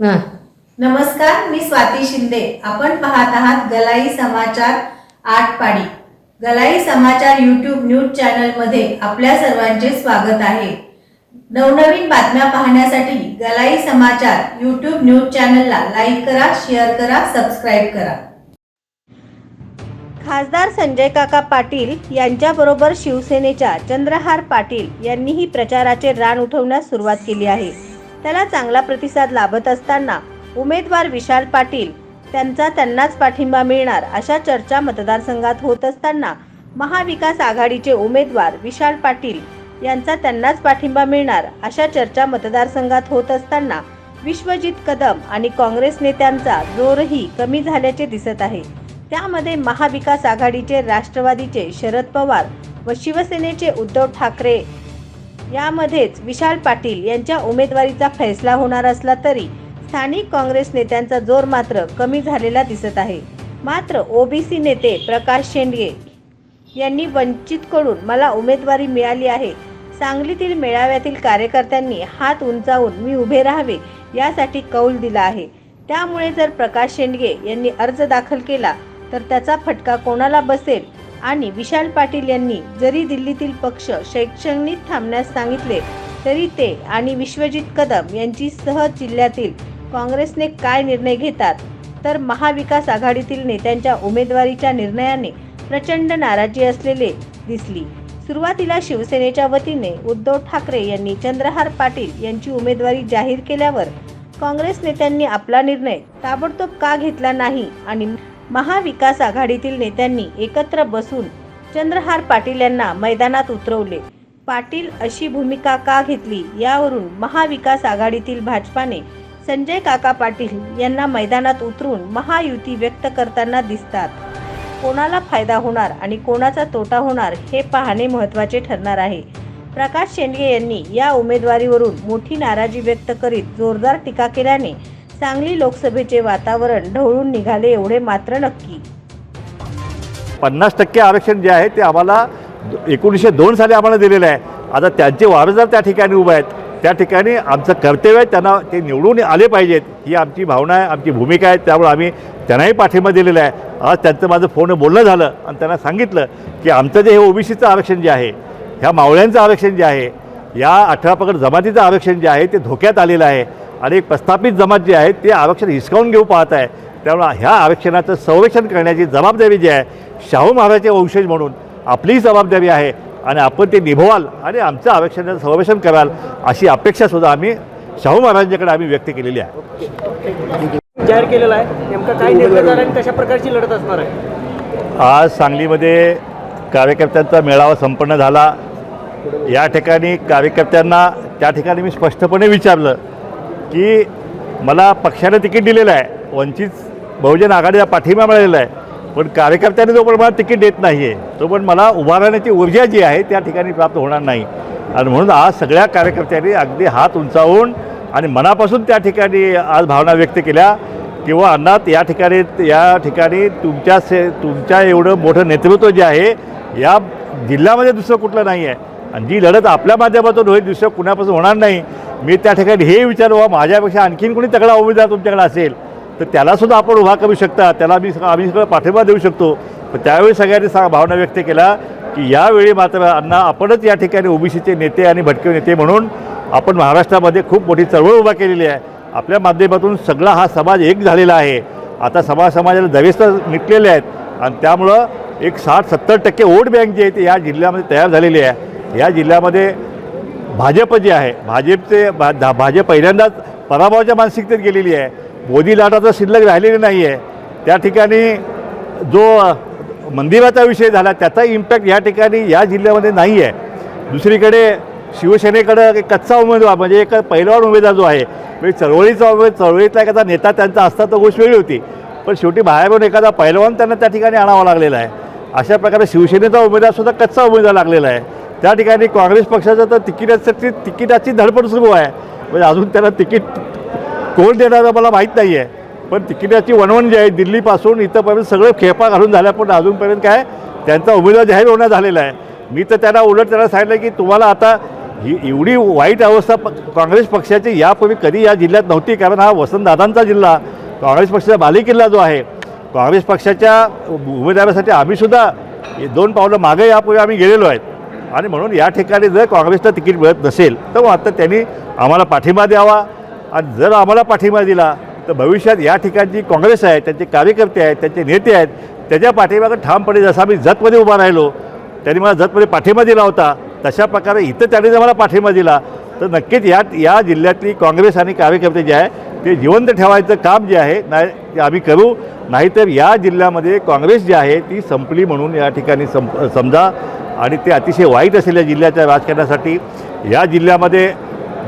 नमस्कार मी स्वाती शिंदे. आपण पाहत आहात गलाई समाचार आठ पाडी गलाई समाचार यूट्यूब न्यूज चॅनलमध्ये आपल्या सर्वांचे स्वागत आहे. नवनवीन बातम्या पाहण्यासाठी गलाई समाचार यूट्यूब न्यूज चॅनलला लाईक करा शेअर करा सबस्क्राईब करा. खासदार संजय काका पाटील यांच्याबरोबर शिवसेनेच्या चंद्रहार पाटील यांनीही प्रचाराचे रान उठवण्यास सुरुवात केली आहे. त्याला चांगला प्रतिसाद लाभत असताना उमेदवार विशाल पाटील त्यांचा त्यांनाच पाठिंबा मिळणार अशा चर्चा मतदारसंघात होत असताना महाविकास आघाडीचे उमेदवार विशाल पाटील यांचा त्यांनाच पाठिंबा मिळणार अशा चर्चा मतदारसंघात होत असताना विश्वजित कदम आणि काँग्रेस नेत्यांचा जोरही कमी झाल्याचे दिसत आहे. त्यामध्ये महाविकास आघाडीचे राष्ट्रवादीचे शरद पवार व शिवसेनेचे उद्धव ठाकरे यामध्येच विशाल पाटील यांच्या उमेदवारीचा फैसला होणार असला तरी स्थानिक काँग्रेस नेत्यांचा जोर मात्र कमी झालेला दिसत आहे. मात्र ओबीसी नेते प्रकाश शेंडगे यांनी वंचितकडून मला उमेदवारी मिळाली आहे. सांगलीतील मेळाव्यातील कार्यकर्त्यांनी हात उंचावून मी उभे राहावे यासाठी कौल दिला आहे. त्यामुळे जर प्रकाश शेंडगे यांनी अर्ज दाखल केला तर त्याचा फटका कोणाला बसेल? आणि विशाल पाटील यांनी जरी दिल्लीतील पक्ष शैक्षणिक थांबण्यास सांगितले तरी ते आणि विश्वजित कदम यांची सह जिल्ह्यातील काँग्रेसने काय निर्णय घेतात तर महाविकास आघाडीतील नेत्यांच्या उमेदवारीच्या निर्णयाने प्रचंड नाराजी असलेले दिसली. सुरुवातीला शिवसेनेच्या वतीने उद्धव ठाकरे यांनी चंद्रहार पाटील यांची उमेदवारी जाहीर केल्यावर काँग्रेस नेत्यांनी आपला निर्णय ताबडतोब का घेतला नाही आणि महाविकास आघाडीतील नेत्यांनी एकत्र बसून चंद्रहार पाटील यांना मैदानात उतरवले. पाटील अशी भूमिका का घेतली यावरून महाविकास आघाडीतील भाजपाने संजय काका पाटील यांना मैदानात उतरून महायुती व्यक्त करताना दिसतात. कोणाला फायदा होणार आणि कोणाचा तोटा होणार हे पाहणे महत्त्वाचे ठरणार आहे. प्रकाश शेंडगे यांनी या उमेदवारीवरून मोठी नाराजी व्यक्त करीत जोरदार टीका केल्याने सांगली लोकसभेचे वातावरण ढवळून निघाले एवढे मात्र नक्की. पन्नास टक्के आरक्षण जे आहे ते आम्हाला एकोणीसशे दोन साली आम्हाला दिलेलं आहे. आता त्यांचे वारसदार त्या ठिकाणी उभे आहेत त्या ठिकाणी आमचं कर्तव्य आहे त्यांना ते निवडून आले पाहिजेत ही आमची भावना आहे आमची भूमिका आहे त्यामुळे आम्ही त्यांनाही पाठिंबा दिलेला आहे. आज त्यांचं माझं फोन बोलणं झालं आणि त्यांना सांगितलं की आमचं जे हे ओबीसीचं आरक्षण जे आहे ह्या मावळ्यांचं आरक्षण जे आहे या अठरा पकड जमातीचं आरक्षण जे आहे ते धोक्यात आलेलं आहे. आणि एक प्रस्थापित जमात जे आहे ते आरक्षण हिसकावून घेऊ पाहत आहे. त्यामुळे ह्या आरक्षणाचं संरक्षण करण्याची जबाबदारी जी आहे शाहू महाराजचे वंशज म्हणून आपलीही जबाबदारी आहे आणि आपण ते निभवाल आणि आमचं आरक्षणाचं संरक्षण कराल अशी अपेक्षासुद्धा आम्ही शाहू महाराजांच्याकडे आम्ही व्यक्त केलेली आहे. जाहीर केलेला आहे. नेमका काय निर्णय आणि कशा प्रकारची लढत असणार आहे? आज सांगलीमध्ये कार्यकर्त्यांचा मेळावा संपन्न झाला. या ठिकाणी कार्यकर्त्यांना त्या ठिकाणी मी स्पष्टपणे विचारलं की मला पक्षाने तिकीट दिलेलं आहे. वंचित बहुजन आघाडीला पाठिंबा मिळालेला आहे. पण कार्यकर्त्यांनी जो पण मला तिकीट देत नाही आहे तो पण मला उभा राहण्याची ऊर्जा जी आहे त्या ठिकाणी प्राप्त होणार नाही. आणि म्हणून आज सगळ्या कार्यकर्त्यांनी अगदी हात उंचावून आणि मनापासून त्या ठिकाणी आज भावना व्यक्त केल्या किंवा अण्णात या ठिकाणी या ठिकाणी तुमच्या से तुमच्या एवढं मोठं नेतृत्व जे आहे या जिल्ह्यामध्ये दुसरं कुठलं नाही आहे आणि जी लढत आपल्या माध्यमातून होईल दुसऱ्या कुणापासून होणार नाही मी त्या ठिकाणी हे विचार बाबा माझ्यापेक्षा आणखीन कोणी तगडा उमेदवार तुमच्याकडे असेल तर त्यालासुद्धा आपण उभा करू शकता त्याला मी सगळं आम्ही सगळं पाठिंबा देऊ शकतो. पण त्यावेळी सगळ्यांनी सा भावना व्यक्त केला की यावेळी मात्र अण्णा आपणच या ठिकाणी ओबीसीचे नेते आणि भटके नेते म्हणून आपण महाराष्ट्रामध्ये खूप मोठी चळवळ उभा केलेली आहे. आपल्या माध्यमातून सगळा हा समाज एक झालेला आहे. आता समाज समाजाला दवेस्त निघलेले आहेत आणि त्यामुळं एक साठ सत्तर टक्के वोट बँक जी आहे ती या जिल्ह्यामध्ये तयार झालेली आहे. या जिल्ह्यामध्ये भाजप जे आहे भाजपचे भा धा- भाजप पहिल्यांदाच पराभवाच्या मानसिकतेत गेलेली आहे. मोदी लाटाचं शिल्लक राहिलेली नाही आहे त्या ठिकाणी जो मंदिराचा विषय झाला त्याचा इम्पॅक्ट या ठिकाणी या जिल्ह्यामध्ये नाही आहे दुसरीकडे शिवसेनेकडं एक कच्चा उमेदवार म्हणजे एक पहिलवान उमेदवार जो आहे म्हणजे चळवळीचा उमेद चळवळीतला एखादा नेता त्यांचा असता तर गोष्ट वेगळी होती. पण शेवटी बाहेरून एखादा पहिलवान त्यांना त्या ठिकाणी आणावा लागलेला आहे. अशा प्रकारे शिवसेनेचा उमेदवारसुद्धा कच्चा उमेदवार लागलेला आहे. त्या ठिकाणी काँग्रेस पक्षाचं तर तिकिटासाठी तिकिटाची धडपड सुरू आहे. म्हणजे अजून त्याला तिकीट कोण देणारं मला माहीत नाही आहे पण तिकिटाची वणवण जी आहे दिल्लीपासून इथंपर्यंत सगळं खेपा घालून झाल्या पण अजूनपर्यंत काय त्यांचा उमेदवार जाहीर होणं झालेला आहे. मी तर त्यांना उलट त्यांना सांगितलं की तुम्हाला आता ही एवढी वाईट अवस्था प काँग्रेस पक्षाची यापूर्वी कधी या जिल्ह्यात नव्हती कारण हा वसंतदादांचा जिल्हा काँग्रेस पक्षाचा बालेकिल्ला जो आहे. काँग्रेस पक्षाच्या उमेदवारासाठी आम्हीसुद्धा दोन पावलं मागे यापूर्वी आम्ही गेलेलो आहेत. आणि म्हणून या ठिकाणी जर काँग्रेसला तिकीट मिळत नसेल तर मग आता त्यांनी आम्हाला पाठिंबा द्यावा. आणि जर आम्हाला पाठिंबा दिला तर भविष्यात या ठिकाणची काँग्रेस आहे त्यांचे कार्यकर्ते आहेत त्यांचे नेते आहेत त्याच्या पाठिंबाकडे ठामपणे जसं आम्ही जतमध्ये उभा राहिलो त्यांनी मला जतमध्ये पाठिंबा दिला होता. तशा प्रकारे इथं त्यांनी जर मला पाठिंबा दिला तर नक्कीच या या जिल्ह्यातली काँग्रेस आणि कार्यकर्ते जे आहे ते जिवंत ठेवायचं काम जे आहे नाही ते आम्ही करू. नाहीतर या जिल्ह्यामध्ये काँग्रेस जी आहे ती संपली म्हणून या ठिकाणी संप समजा. आणि ते अतिशय वाईट असेल या जिल्ह्याच्या राजकारणासाठी. या जिल्ह्यामध्ये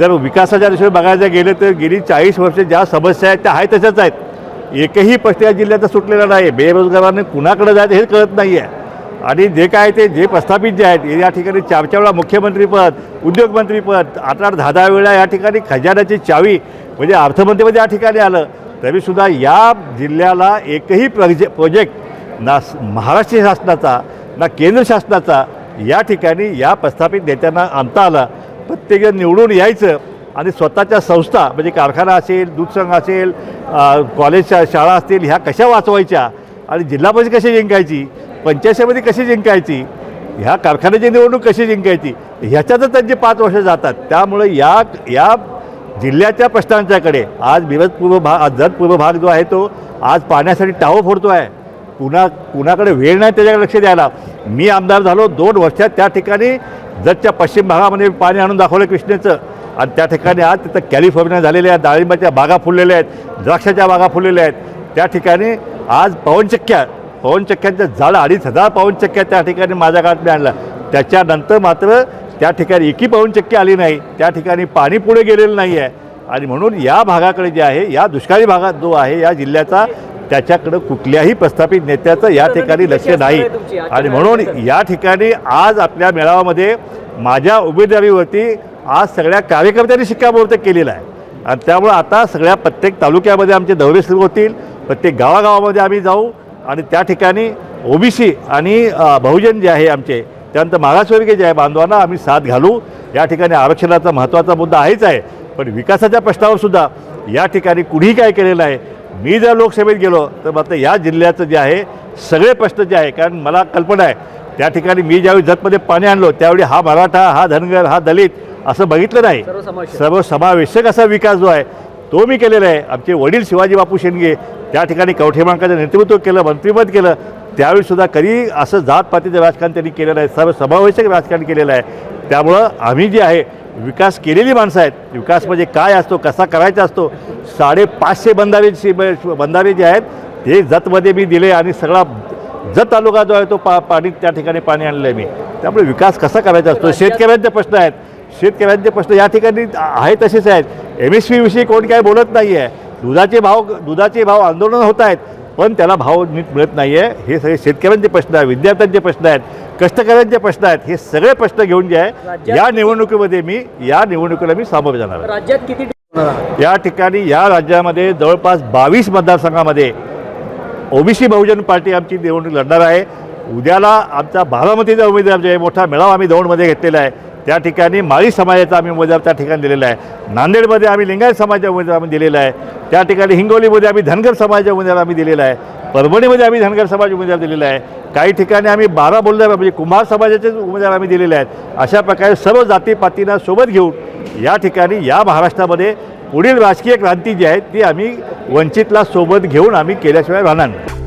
जर विकासाच्या दिशेने बघायला गेलं तर गेली चाळीस वर्ष ज्या समस्या आहेत त्या आहे तशाच आहेत. एकही प्रश्न या जिल्ह्याचा सुटलेला नाही. बेरोजगारांनी कुणाकडे जायचं हे कळत नाही आहे आणि जे काय ते जे प्रस्थापित जे आहेत या ठिकाणी चार चार वेळा मुख्यमंत्रीपद उद्योगमंत्रीपद आठ आठ दहा दहा वेळा या ठिकाणी खजान्याची चावी म्हणजे अर्थमंत्रीमध्ये या ठिकाणी आलं. तरीसुद्धा या जिल्ह्याला एकही प्रजे प्रोजेक्ट ना महाराष्ट्र शासनाचा ना केंद्र शासनाचा या ठिकाणी या प्रस्थापित नेत्यांना आणता आला. प्रत्येकजण निवडून यायचं आणि स्वतःच्या संस्था म्हणजे कारखाना असेल दूध संघ असेल कॉलेज कॉलेजच्या शाळा असतील ह्या कशा वाचवायच्या आणि जिल्हा परिषद कशी जिंकायची? पंचायत कशी जिंकायची? ह्या कारखान्याची निवडणूक कशी जिंकायची? ह्याच्यातच त्यांचे पाच वर्ष जातात. त्यामुळे या या जिल्ह्याच्या प्रश्नांच्याकडे आज मिरज पूर्व भाग आज जत पूर्व भाग जो आहे तो आज पाण्यासाठी टावं फोडतो आहे कुणा कुणाकडे वेळ नाही त्याच्याकडे लक्ष द्यायला. मी आमदार झालो दोन वर्षात त्या ठिकाणी जतच्या पश्चिम भागामध्ये पाणी आणून दाखवलं कृष्णेचं. आणि त्या ठिकाणी आज तिथं कॅलिफोर्निया झालेल्या आहेत डाळिंबाच्या बागा फुललेल्या आहेत द्राक्षाच्या बागा फुललेल्या आहेत. त्या ठिकाणी आज पवनचक्क्या पवनचक्क्यांचं झाडं अडीच हजार पवनचक्क्या त्या ठिकाणी माझ्या काळात मी आणलं. त्याच्यानंतर मात्र त्या ठिकाणी एकी पवनचक्की आली नाही. त्या ठिकाणी पाणी पुढे गेलेलं नाही आहे आणि म्हणून या भागाकडे जे आहे या दुष्काळी भागात जो आहे या जिल्ह्याचा त्याच्याकडं कुठल्याही प्रस्थापित नेत्याचं या ठिकाणी लक्ष नाही. आणि म्हणून या ठिकाणी आज आपल्या मेळाव्यामध्ये माझ्या उमेदवारीवरती आज सगळ्या कार्यकर्त्यांनी शिक्कामोर्तब केलेला आहे. आणि त्यामुळं आता सगळ्या प्रत्येक तालुक्यामध्ये आमचे दौरे सुरू होतील. प्रत्येक गावागावामध्ये आम्ही जाऊ. आणि त्या ठिकाणी ओबीसी आणि बहुजन जे आहे आमचे त्यानंतर मागासवर्गीय जे आहे बांधवांना आम्ही साथ घालू. या ठिकाणी आरक्षणाचा महत्त्वाचा मुद्दा आहेच आहे. पण विकासाच्या प्रश्नावर सुद्धा या ठिकाणी कुणीही काय केलेलं आहे मी जर लोकसभेत गेलो तर मात्र या जिल्ह्याचं जे आहे सगळे प्रश्न जे आहे कारण मला कल्पना आहे त्या ठिकाणी मी ज्यावेळी जतमध्ये पाणी आणलो त्यावेळी हा मराठा हा धनगर हा दलित असं बघितलं नाही. सर्वसमावेशक. सर्वसमावेशक असा विकास जो आहे तो मी केलेला आहे. आमचे वडील शिवाजी बापू शेंडगे त्या ठिकाणी कवठेमांकाचं नेतृत्व केलं मंत्रिपद केलं त्यावेळीसुद्धा कधी असं जातपातीचं राजकारण त्यांनी केलेलं आहे सर्व समावेशक राजकारण केलेलं आहे. त्यामुळं आम्ही जे आहे विकास केलेली माणसं आहेत. विकास म्हणजे काय असतो कसा करायचा असतो साडेपाचशे बंधारे ब- बंधारे जे आहेत ते जतमध्ये मी दिले आणि सगळा जत तालुका जो आहे तो पा पाणी त्या ठिकाणी पाणी आणलं आहे मी. त्यामुळे विकास कसा करायचा असतो शेतकऱ्यांचे प्रश्न आहेत. शेतकऱ्यांचे प्रश्न या ठिकाणी आहे तसेच आहेत. एम एस विषयी कोण काय बोलत नाही आहे दुधाचे भाव दुधाचे भाव आंदोलन होत आहेत पण त्याला भाव नीट मिळत नाही आहे हे सगळे शेतकऱ्यांचे प्रश्न आहेत विद्यार्थ्यांचे प्रश्न आहेत कष्टकऱ्यांचे प्रश्न आहेत हे सगळे प्रश्न घेऊन जे आहे या निवडणुकीमध्ये मी या निवडणुकीला मी सामोरं जाणार आहे. राज्यात किती? या ठिकाणी या राज्यामध्ये जवळपास बावीस मतदारसंघामध्ये ओबीसी बहुजन पार्टी आमची निवडणूक लढणार आहे उद्याला आमचा बारामतीचा उमेदवार जे आहे मोठा मेळावा आम्ही दौंडमध्ये घेतलेला आहे त्या ठिकाणी माळी समाजाचा आम्ही उमेदवार त्या ठिकाणी दिलेला आहे. नांदेडमध्ये आम्ही लिंगायत समाजाचा उमेदवार आम्ही दिलेला आहे. त्या ठिकाणी हिंगोलीमध्ये आम्ही धनगर समाजाचा उमेदवार आम्ही दिलेला आहे. परभणीमध्ये आम्ही धनगर समाज उमेदवार दिलेला आहे. काही ठिकाणी आम्ही बारा बोलले म्हणजे कुंभार समाजाचे उमेदवार आम्ही दिलेले आहेत. अशा प्रकारे सर्व जातीपातींना सोबत घेऊन या ठिकाणी या महाराष्ट्रामध्ये पुढील राजकीय क्रांती जी आहे ती आम्ही वंचितला सोबत घेऊन आम्ही केल्याशिवाय राहणार नाही.